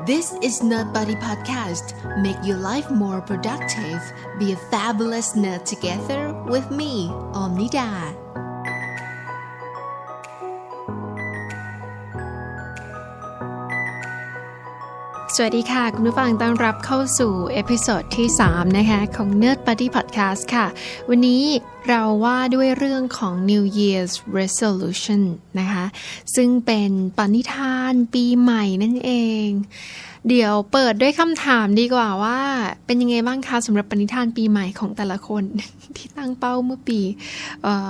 This is Nerd Buddy Podcast. Make your life more productive. Be a fabulous nerd together with me, Omnida. สวัสดีค่ะ คุณผู้ฟังต้อนรับเข้าสู่เอพิโซดที่ 3 นะคะ ของ Nerd Buddy Podcast ค่ะ วันนี้เราว่าด้วยเรื่องของ New Year's Resolution นะคะ ซึ่งเป็นปณิธานปีใหม่นั่นเอง เดี๋ยวเปิดด้วยคำถามดีกว่าว่า เป็นยังไงบ้างคะสำหรับปณิธานปีใหม่ของแต่ละคนที่ตั้งเป้าเมื่อปี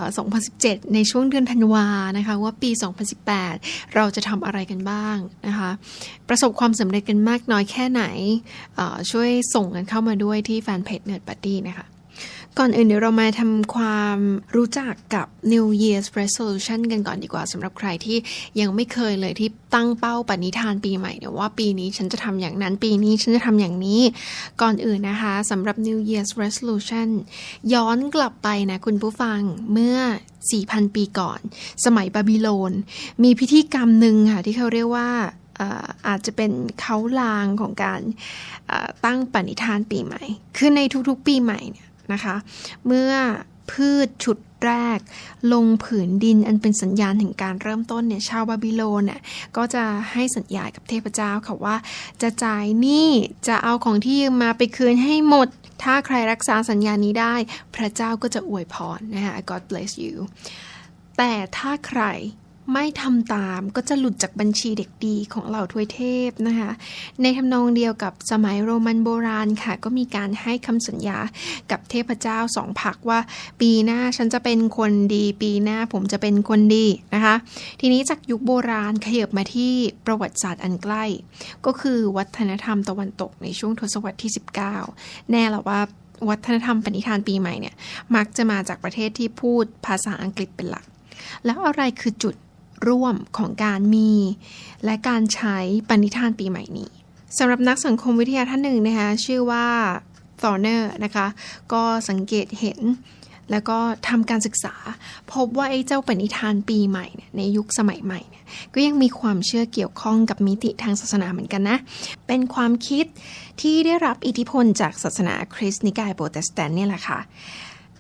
2017 ในช่วงเดือนธันวานะคะว่าปี 2018 เราจะทำอะไรกันบ้างนะคะ ประสบความสำเร็จกันมากน้อยแค่ไหนช่วยส่งกันเข้ามาด้วยที่แฟนเพจเนิร์ดปาร์ตี้นะคะ ก่อนอื่นเดี๋ยวเรามาทำความรู้จักกับ New Year's Resolution กันก่อนดีกว่าสำหรับใครที่ยังไม่เคยเลยที่ตั้งเป้าปณิธานปีใหม่เนี่ยว่าปีนี้ฉันจะทำอย่างนั้นปีนี้ฉันจะทำอย่างนี้ ก่อนอื่นนะคะสำหรับ New Year's Resolution ย้อนกลับไปนะคุณผู้ฟังเมื่อ 4,000 ปีก่อน สมัยบาบิโลน มีพิธีกรรมหนึ่งค่ะที่เขาเรียกว่าอาจจะเป็นเขาลางของการตั้งปณิธานปีใหม่ คือในทุกๆปีใหม่เนี่ย นะคะ เมื่อพืชฉุดแรก ลงผืนดินอันเป็นสัญญาณแห่งการเริ่มต้นเนี่ยชาวบาบิโลนเนี่ยก็จะให้สัญญากับเทพเจ้าค่ะว่า จะจ่ายหนี้จะเอาของที่ยืมมาไปคืนให้หมด ถ้าใครรักษาสัญญานี้ได้ พระเจ้าก็จะอวยพรนะคะ God bless you แต่ถ้าใคร ไม่ทำตามก็จะหลุดจากบัญชีเด็กดีของเหล่าทวยเทพนะคะ ในทำนองเดียวกับสมัยโรมันโบราณค่ะ ก็มีการให้คำสัญญากับเทพเจ้าสองพักว่า ปีหน้าฉันจะเป็นคนดี ปีหน้าผมจะเป็นคนดีนะคะ ทีนี้จากยุคโบราณขยับมาที่ประวัติศาสตร์อันใกล้ ก็คือวัฒนธรรมตะวันตกในช่วงทศวรรษที่ 19 แน่ละว่าวัฒนธรรมปณิธานปีใหม่เนี่ยมักจะมาจากประเทศที่พูดภาษาอังกฤษเป็นหลัก แล้วอะไรคือจุด ร่วมของการมี และการใช้ปณิธานปีใหม่นี้สำหรับนักสังคมวิทยาท่านหนึ่งนะคะชื่อว่าฟอร์เนอร์นะคะก็สังเกตเห็นแล้วก็ทำการศึกษา พบว่าไอ้เจ้าปณิธานปีใหม่เนี่ยในยุคสมัยใหม่เนี่ยก็ยังมีความเชื่อเกี่ยวข้องกับมิติทางศาสนาเหมือนกันนะ เป็นความคิดที่ได้รับอิทธิพลจากศาสนาคริสต์นิกายโปรเตสแตนต์เนี่ยแหละค่ะ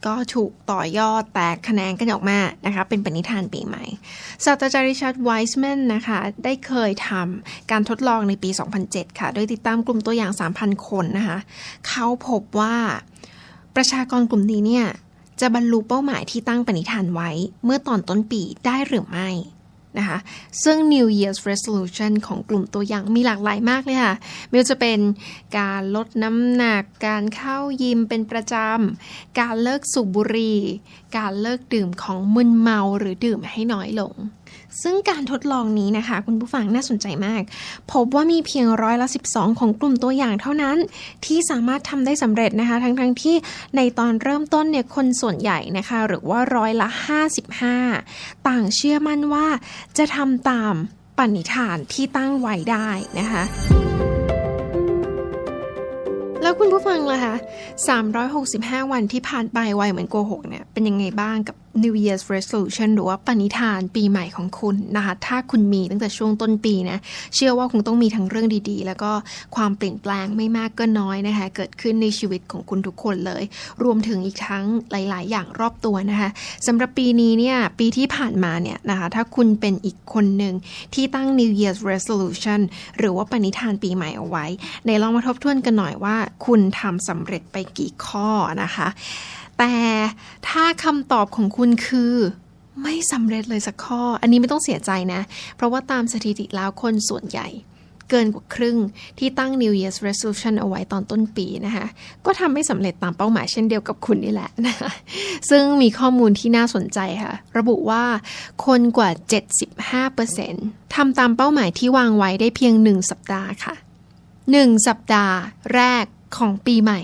ก็ถูกต่อยอดแตกแขนงกันออกมานะคะเป็นปณิธานปีใหม่ศาสตราจารย์ริชาร์ดไวส์แมนนะคะได้เคยทำการทดลองในปี 2007 ค่ะ โดยติดตามกลุ่มตัวอย่าง 3,000 คนนะคะเขาพบว่าประชากรกลุ่มนี้เนี่ยจะบรรลุเป้าหมายที่ตั้งปณิธานไว้เมื่อตอนต้นปีได้หรือไม่ นะคะซึ่ง New Year's Resolution ของกลุ่มตัวอย่างมีหลากหลายมากเลยค่ะไม่ว่าจะเป็นการลดน้ำหนัก การเข้ายิมเป็นประจำ การเลิกสูบบุหรี่ การเลิกดื่มของมึนเมาหรือดื่มให้น้อยลง ซึ่งการทดลองนี้นะคะ คุณผู้ฟังน่าสนใจมาก พบว่ามีเพียงร้อยละ 12 ของกลุ่มตัวอย่างเท่านั้น ที่สามารถทำได้สำเร็จนะคะ ทั้งๆทที่ในตอนเริ่มต้นเนี่ยคนส่วนใหญ่นะคะ หรือว่าร้อยละ 55 ต่างเชื่อมั่นว่าจะทำตามปณิธานที่ตั้งไว้ได้นะคะแล้วคุณผู้ฟังล่ะคะ365 วันที่ผ่านไปไวเหมือนโกหกเนี่ย เป็นยังไงบ้างกับ New Year's Resolution หรือว่าปณิธานปีใหม่ของคุณนะคะถ้าคุณมีตั้งแต่ช่วงต้นปีนะเชื่อว่าคงต้องมีทั้งเรื่องดีๆ แล้วก็ความเปลี่ยนแปลงไม่มากก็น้อยนะคะเกิดขึ้นในชีวิตของคุณทุกคนเลย รวมถึงอีกทั้งหลาย ๆ อย่างรอบตัวนะคะสำหรับปีนี้เนี่ยปีที่ผ่านมาเนี่ยนะคะถ้าคุณเป็นอีกคนหนึ่งที่ตั้ง New Year's Resolution หรือว่าปณิธานปีใหม่เอาไว้ ในลองมาทบทวนกันหน่อยว่า คุณทำสำเร็จไปกี่ข้อนะคะ แต่ถ้าคำตอบของคุณคือไม่สำเร็จเลยสักข้อ อันนี้ไม่ต้องเสียใจนะ เพราะว่าตามสถิติแล้วคนส่วนใหญ่เกินกว่าครึ่งที่ตั้ง New Year's Resolution เอาไว้ตอนต้นปีนะคะ ก็ทำไม่สำเร็จตามเป้าหมายเช่นเดียวกับคุณนี่แหละนะคะซึ่งมีข้อมูลที่น่าสนใจค่ะ ระบุว่าคนกว่า 75%ทำตามเป้าหมายที่วางไว้ได้เพียง 1 สัปดาห์ค่ะ 1 สัปดาห์แรก ของปีใหม่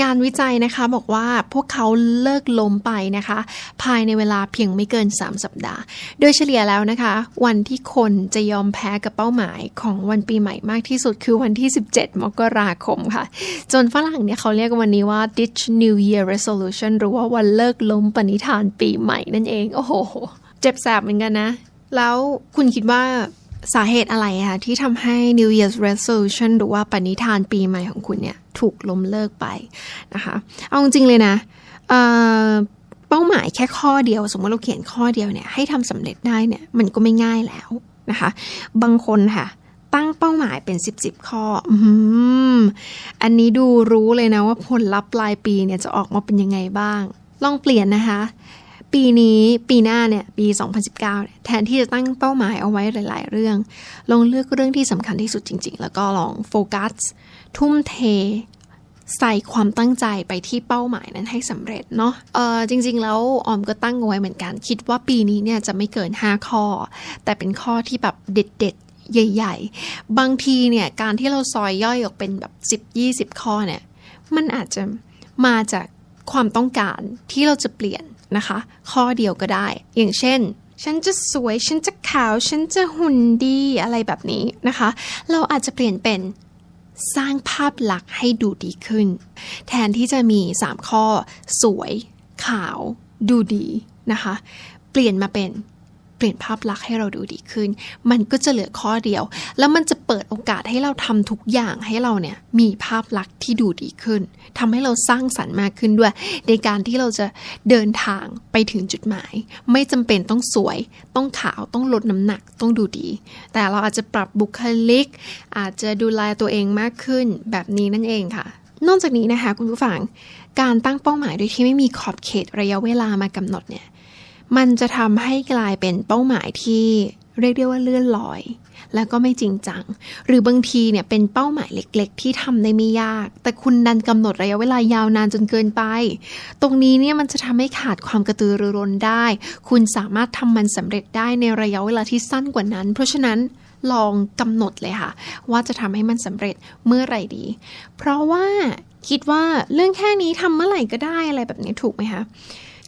งานวิจัยนะคะบอกว่าพวกเขาเลิกล้มไปนะคะ ภายในเวลาเพียงไม่เกิน 3 สัปดาห์ โดยเฉลี่ยแล้วนะคะ วันที่คนจะยอมแพ้กับเป้าหมายของวันปีใหม่มากที่สุดคือวันที่ 17 มกราคมค่ะ จนฝรั่งเนี่ยเขาเรียกวันนี้ว่า ditch New Year Resolution หรือว่าวันเลิกล้มปณิธานปีใหม่นั่นเอง โอ้โห เจ็บแสบเหมือนกันนะ แล้วคุณคิดว่าสาเหตุอะไรคะที่ทำให้ New Year's Resolution หรือว่าปณิธานปีใหม่ของคุณเนี่ย ถูกล้มเลิกไปนะคะ เอาจริงเลยนะเเป้าหมายแค่ข้อเดียว สมมติเราเขียนข้อเดียวเนี่ยให้ทำสำเร็จได้เนี่ยมันก็ไม่ง่ายแล้วนะคะ บางคนค่ะตั้งเป้าหมายเป็น 10บสข้อออันนี้ดูรู้เลยนะว่าผลลัพธ์ปลายปีเนี่ยจะออกมาเป็นยังไงบ้าง ลองเปลี่ยนนะคะ ปีนี้ปีหน้าเนี่ยปี 2019แทนที่จะตั้งเป้าหมายเอาไว้หลาย ๆ เรื่อง ลองเลือกเรื่องที่สำคัญที่สุดจริง ๆ แล้วก็ลองโฟกัส ทุ่มเทใส่ความตั้งใจไปที่เป้าหมายนั้นให้สำเร็จเนาะเออจริงๆ แล้วออมก็ตั้งไว้เหมือนกัน คิดว่าปีนี้เนี่ยจะไม่เกิน 5 ข้อ แต่เป็นข้อที่แบบเด็ดๆ ใหญ่ ๆ บางทีเนี่ยการที่เราซอยย่อยออกเป็นแบบ 10-20 ข้อเนี่ยมันอาจจะมาจากความต้องการที่เราจะเปลี่ยนนะคะ ข้อเดียวก็ได้ อย่างเช่น ฉันจะสวย ฉันจะขาว ฉันจะหุ่นดีอะไรแบบนี้นะคะ เราอาจจะเปลี่ยนเป็น สร้างภาพลักษณ์ให้ดูดีขึ้น แทนที่จะมี 3 ข้อ สวย ขาว ดูดีนะคะ เปลี่ยนมาเป็น เปลี่ยนภาพลักษณ์ให้เราดูดีขึ้น มันก็จะเหลือข้อเดียว แล้วมันจะเปิดโอกาสให้เราทำทุกอย่างให้เราเนี่ยมีภาพลักษณ์ที่ดูดีขึ้นทำให้เราสร้างสรรค์มากขึ้นด้วย ในการที่เราจะเดินทางไปถึงจุดหมาย ไม่จำเป็นต้องสวย ต้องขาวต้องลดน้ำหนักต้องดูดี แต่เราอาจจะปรับบุคลิก อาจจะดูแลตัวเองมากขึ้นแบบนี้นั่นเองค่ะนอกจากนี้นะคะคุณผู้ฟัง การตั้งเป้าหมายโดยที่ไม่มีขอบเขตระยะเวลามากำหนดเนี่ย มันจะทำให้กลายเป็นเป้าหมายที่เรียกได้ว่าเลื่อนลอย แล้วก็ไม่จริงจัง หรือบางทีเนี่ยเป็นเป้าหมายเล็ก ๆ ที่ทำได้ไม่ยาก แต่คุณดันกำหนดระยะเวลายาวนานจนเกินไป ตรงนี้เนี่ยมันจะทำให้ขาดความกระตือรือร้นได้ คุณสามารถทำมันสำเร็จได้ในระยะเวลาที่สั้นกว่านั้น เพราะฉะนั้นลองกำหนดเลยค่ะ ว่าจะทำให้มันสำเร็จเมื่อไหร่ดี เพราะว่าคิดว่าเรื่องแค่นี้ทำเมื่อไหร่ก็ได้อะไรแบบนี้ถูกไหมคะ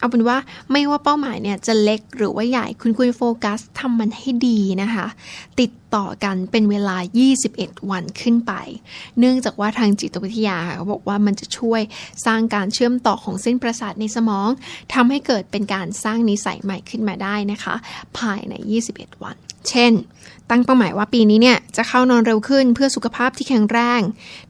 เอาเป็นว่าไม่ว่าเป้าหมายเนี่ยจะเล็กหรือว่าใหญ่คุณควรโฟกัสทำมันให้ดีนะคะ ติด ต่อกันเป็นเวลา 21 วันขึ้นไป เนื่องจากว่าทางจิตวิทยาเขาบอกว่ามันจะช่วยสร้างการเชื่อมต่อของเส้นประสาทในสมองทำให้เกิดเป็นการสร้างนิสัยใหม่ขึ้นมาได้นะคะ ภายใน 21 วัน เช่น ตั้งเป้าหมายว่าปีนี้เนี่ยจะเข้านอนเร็วขึ้นเพื่อสุขภาพที่แข็งแรง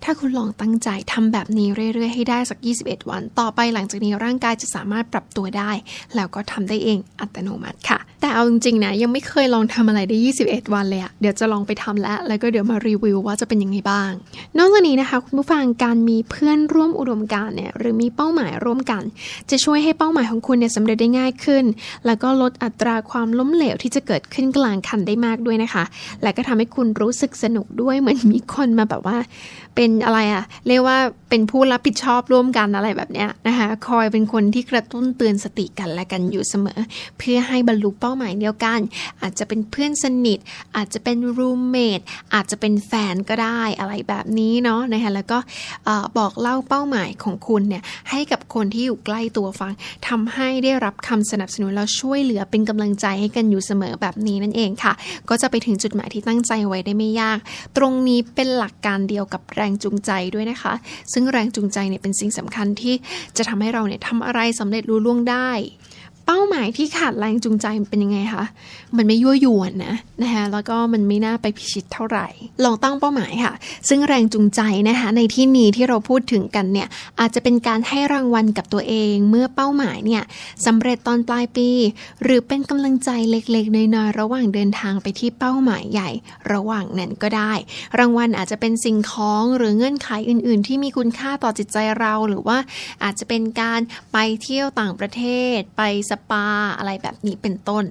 ถ้าคุณลองตั้งใจทำแบบนี้เรื่อยๆ ให้ได้สัก 21 วัน ต่อไปหลังจากนี้ร่างกายจะสามารถปรับตัวได้ แล้วก็ทำได้เองอัตโนมัติค่ะ แต่เอาจริงๆนะยังไม่เคยลองทำอะไรได้ 21 วันเลยอะเดี๋ยวจะลองไปทำแล้วแล้วก็เดี๋ยวมารีวิวว่าจะเป็นยังไงบ้าง นอกจากนี้นะคะคุณผู้ฟังการมีเพื่อนร่วมอุดมการณ์เนี่ยหรือมีเป้าหมายร่วมกัน จะช่วยให้เป้าหมายของคุณเนี่ยสำเร็จได้ง่ายขึ้น แล้วก็ลดอัตราความล้มเหลวที่จะเกิดขึ้นกลางคันได้มากด้วยนะคะ และก็ทำให้คุณรู้สึกสนุกด้วยเหมือนมีคนมาแบบว่า เป็นอะไรอะเรียกว่าเป็นผู้รับผิดชอบร่วมกันอะไรแบบเนี้ยนะคะคอยเป็นคนที่กระตุ้นเตือนสติกันและกันอยู่เสมอ เพื่อให้บรรลุเป้าหมายเดียวกัน อาจจะเป็นเพื่อนสนิท อาจจะเป็นรูมเมทอาจจะเป็นแฟนก็ได้อะไรแบบนี้เนาะนะคะแล้วก็บอกเล่าเป้าหมายของคุณเนี่ยให้กับคนที่อยู่ใกล้ตัวฟังทำให้ได้รับคำสนับสนุนแล้วช่วยเหลือเป็นกำลังใจให้กันอยู่เสมอแบบนี้นั่นเองค่ะ ก็จะไปถึงจุดหมายที่ตั้งใจไว้ได้ไม่ยาก ตรงนี้เป็นหลักการเดียวกับแรงจูงใจด้วยนะคะ ซึ่งแรงจูงใจเนี่ยเป็นสิ่งสำคัญที่จะทำให้เราเนี่ยทำอะไรสำเร็จรู้ล่วงได้ เป้าหมายที่ขาดแรงจูงใจเป็นยังไงคะ มันไม่ยั่วยวนนะนะคะแล้วก็มันไม่น่าไปพิชิตเท่าไหร่ ลองตั้งเป้าหมายค่ะ ซึ่งแรงจูงใจนะคะในที่นี้ที่เราพูดถึงกันเนี่ยอาจจะเป็นการให้รางวัลกับตัวเอง เมื่อเป้าหมายเนี่ยสำเร็จตอนปลายปี หรือเป็นกำลังใจเล็กๆน้อยๆระหว่างเดินทางไปที่เป้าหมายใหญ่ระหว่างนั้นก็ได้ รางวัลอาจจะเป็นสิ่งของหรือเงื่อนไขอื่น ๆ ที่มีคุณค่าต่อจิตใจเราหรือว่าอาจจะเป็นการไปเที่ยวต่างประเทศไปสปาอะไรแบบนี้เป็นต้น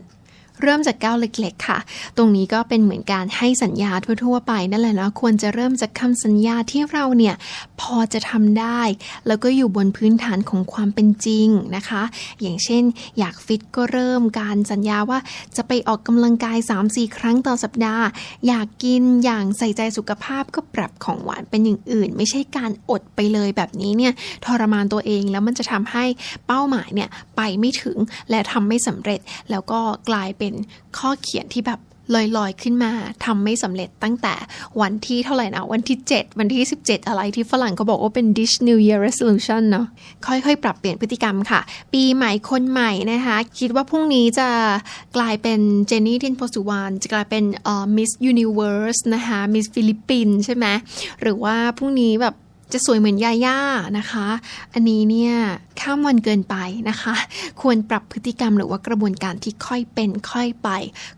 เริ่มจากก้าวเล็ก ๆ ค่ะ ตรงนี้ก็เป็นเหมือนการให้สัญญาทั่ว ๆ ไปนั่นแหละเนาะควรจะเริ่มจากคำสัญญาที่เราเนี่ยพอจะทำได้ แล้วก็อยู่บนพื้นฐานของความเป็นจริงนะคะ อย่างเช่น อยากฟิตก็เริ่มการสัญญาว่าจะไปออกกำลังกาย 3-4 ครั้งต่อสัปดาห์ อยากกินอย่างใส่ใจสุขภาพก็ปรับของหวานเป็นอย่างอื่น ไม่ใช่การอดไปเลยแบบนี้เนี่ยทรมานตัวเองแล้วมันจะทำให้เป้าหมายเนี่ยไปไม่ถึงและทำไม่สำเร็จแล้วก็กลายเป็นข้อเขียนที่แบบลอยๆ ขึ้นมาทำไม่สำเร็จตั้งแต่วันที่เท่าไหร่นะวันที่ 7 วันที่ 17 อะไรที่ฝรั่งเขาบอกว่าเป็น dish new year resolution เนาะค่อยๆ ปรับเปลี่ยนพฤติกรรมค่ะ ปีใหม่คนใหม่นะคะ คิดว่าพรุ่งนี้จะกลายเป็นเจนนี่เทนโพสุวรรณจะกลายเป็นเอ่อ Miss Universe นะคะ Miss ฟิลิปปินใช่ไหมหรือว่าพรุ่งนี้แบบ จะสวยเหมือนยาย่านะคะ อันนี้เนี่ยข้ามวันเกินไปนะคะ ควรปรับพฤติกรรมหรือว่ากระบวนการที่ค่อยเป็นค่อยไป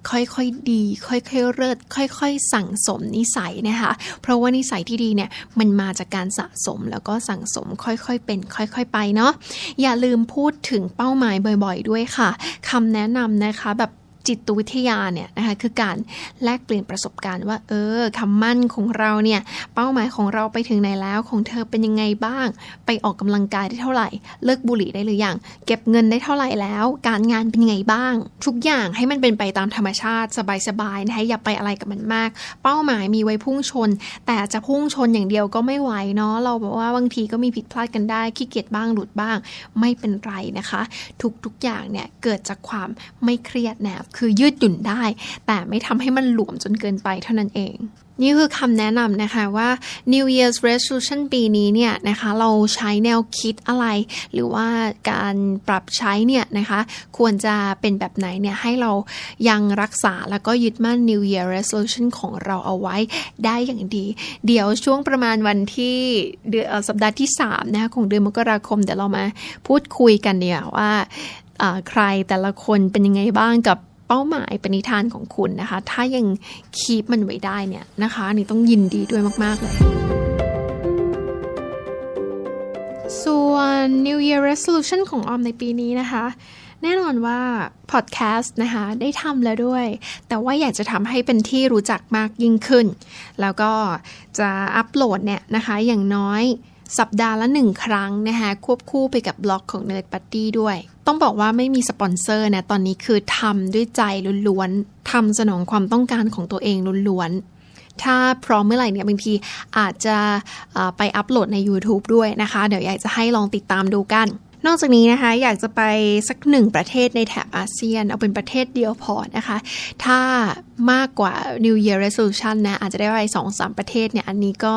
ค่อยๆดี ค่อยๆเลิศค่อยๆ สั่งสมนิสัยนะคะ เพราะว่านิสัยที่ดีเนี่ยมันมาจากการสะสมแล้วก็สั่งสมค่อยๆเป็น ค่อยๆไปเนาะอย่าลืมพูดถึงเป้าหมายบ่อย ๆ ด้วยค่ะคำแนะนำนะคะแบบ จิตวิทยาเนี่ยนะคะคือการแลกเปลี่ยนประสบการณ์ว่า เออคำมั่นของเราเนี่ยเป้าหมายของเราไปถึงไหนแล้วของเธอเป็นยังไงบ้าง ไปออกกำลังกายได้เท่าไหร่ เลิกบุหรี่ได้หรือยังเก็บเงินได้เท่าไหร่แล้ว การงานเป็นยังไงบ้าง ทุกอย่างให้มันเป็นไปตามธรรมชาติสบายๆนะคะอย่าไปอะไรกับมันมาก เป้าหมายมีไว้พุ่งชน แต่จะพุ่งชนอย่างเดียวก็ไม่ไหวเนาะเราบอกว่าบางทีก็มีผิดพลาดกันได้ขี้เกียจบ้างหลุดบ้าง ไม่เป็นไรนะคะ ทุกๆอย่างเนี่ยเกิดจากความไม่เครียดแนบคือยืดหยุ่นได้ แต่ไม่ทำให้มันหลวมจนเกินไปเท่านั้นเอง นี่คือคำแนะนำนะคะว่า New Year's Resolution ปีนี้เนี่ยนะคะเราใช้แนวคิดอะไร หรือว่าการปรับใช้เนี่ยนะคะควรจะเป็นแบบไหนเนี่ยให้เรายังรักษาแล้วก็ยึดมั่น New Year Resolution ของเราเอาไว้ได้อย่างดี เดี๋ยวช่วงประมาณวันที่เดือนสัปดาห์ที่3นะคะของเดือนมกราคมเดี๋ยวเรามาพูดคุยกันเนี่ยว่าใครแต่ละคนเป็นยังไงบ้างกับ ป้าหมายปณิธานของคุณนะคะ ถ้ายังคีปมันไว้ได้เนี่ยนะคะนี่ต้องยินดีด้วยมาก ๆ เลย ส่วน New Year Resolution ของออมในปีนี้นะคะแน่นอนว่าพอดแคสต์นะคะได้ทำแล้วด้วย แต่ว่าอยากจะทำให้เป็นที่รู้จักมากยิ่งขึ้น แล้วก็จะอัปโหลดเนี่ยนะคะอย่างน้อย สัปดาห์ละหนึ่งครั้งนะคะควบคู่ไปกับบล็อกของ Nerd Party ด้วย ต้องบอกว่าไม่มีสปอนเซอร์นะตอนนี้คือทำด้วยใจล้วนๆทำสนองความต้องการของตัวเองล้วนๆ ถ้าพร้อมเมื่อไหร่เนี่ยบางทีอาจจะไปอัปโหลดใน YouTube ด้วยนะคะ เดี๋ยวอยากจะให้ลองติดตามดูกันนอกจากนี้นะคะอยากจะไปสักหนึ่งประเทศในแถบอาเซียน เอาเป็นประเทศเดียวพอนะคะ ถ้ามากกว่า New Year Resolution นะ อาจจะได้ไปสองสามประเทศเนี่ย อันนี้ก็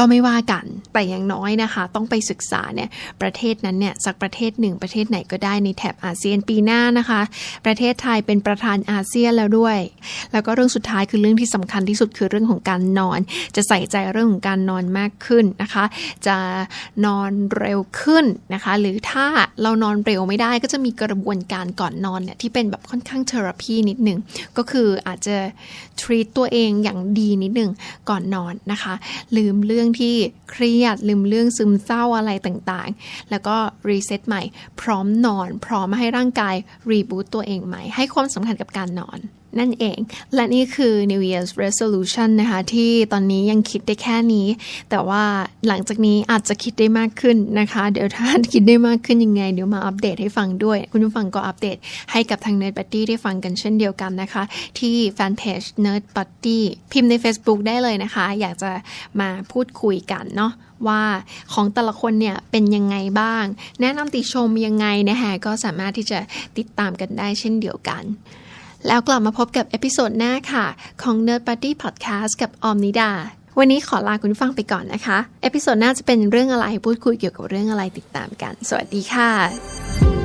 ก็ไม่ว่ากัน แต่อย่างน้อยนะคะ ต้องไปศึกษาเนี่ยประเทศนั้นเนี่ยสักประเทศหนึ่งประเทศไหนก็ได้ในแถบอาเซียนปีหน้านะคะ ประเทศไทยเป็นประธานอาเซียนแล้วด้วย แล้วก็เรื่องสุดท้ายคือเรื่องที่สำคัญที่สุดคือเรื่องของการนอน จะใส่ใจเรื่องของการนอนมากขึ้นนะคะ จะนอนเร็วขึ้นนะคะ หรือถ้าเรานอนเร็วไม่ได้ก็จะมีกระบวนการก่อนนอนเนี่ยที่เป็นแบบค่อนข้างเทอราพีนิดหนึ่งก็คืออาจจะ treat ตัวเองอย่างดีนิดหนึ่งก่อนนอนนะคะ ลืมเรื่องที่เครียด ลืมเรื่องซึมเศร้าอะไรต่างๆ แล้วก็รีเซ็ตใหม่ พร้อมนอน พร้อมให้ร่างกายรีบูตตัวเองใหม่ ให้ความสำคัญกับการนอน นั่นเอง และนี่คือ New Year's Resolution นะคะ ที่ตอนนี้ยังคิดได้แค่นี้ แต่ว่าหลังจากนี้อาจจะคิดได้มากขึ้นนะคะ เดี๋ยวถ้าคิดได้มากขึ้นยังไง เดี๋ยวมาอัปเดตให้ฟังด้วย คุณผู้ฟังก็อัปเดตให้กับทาง Nerd Buddy ได้ฟังกันเช่นเดียวกันนะคะ ที่แฟนเพจ Nerd Buddy พิมพ์ใน Facebook ได้เลยนะคะ อยากจะมาพูดคุยกันเนาะว่าของแต่ละคนเนี่ยเป็นยังไงบ้าง แนะนำติชมยังไงนะคะก็สามารถที่จะติดตามกันได้เช่นเดียวกัน แล้วกลับมาพบกับเอพิโซดหน้าค่ะ ของ Nerd Party Podcast กับออมนิดา วันนี้ขอลาคุณฟังไปก่อนนะคะ เอพิโซดหน้าจะเป็นเรื่องอะไรพูดคุยเกี่ยวกับเรื่องอะไรติดตามกัน สวัสดีค่ะ